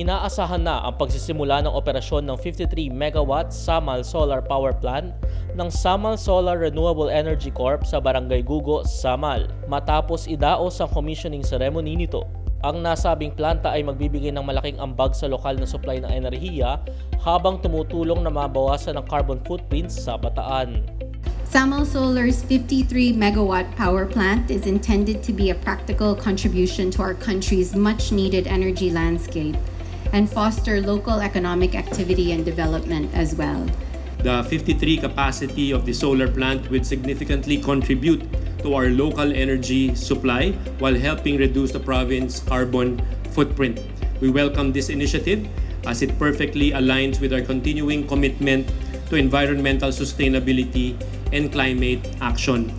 Inaasahan na ang pagsisimula ng operasyon ng 53 megawatt Samal Solar Power Plant ng Samal Solar Renewable Energy Corp sa Barangay Gugo, Samal matapos idaos ang commissioning ceremony nito. Ang nasabing planta ay magbibigay ng malaking ambag sa lokal na supply ng enerhiya habang tumutulong na mabawasan ang carbon footprints sa bataan. Samal Solar's 53 megawatt power plant is intended to be a practical contribution to our country's much needed energy landscape and foster local economic activity and development as well. The 53 capacity of the solar plant would significantly contribute to our local energy supply while helping reduce the province's carbon footprint. We welcome this initiative as it perfectly aligns with our continuing commitment to environmental sustainability and climate action.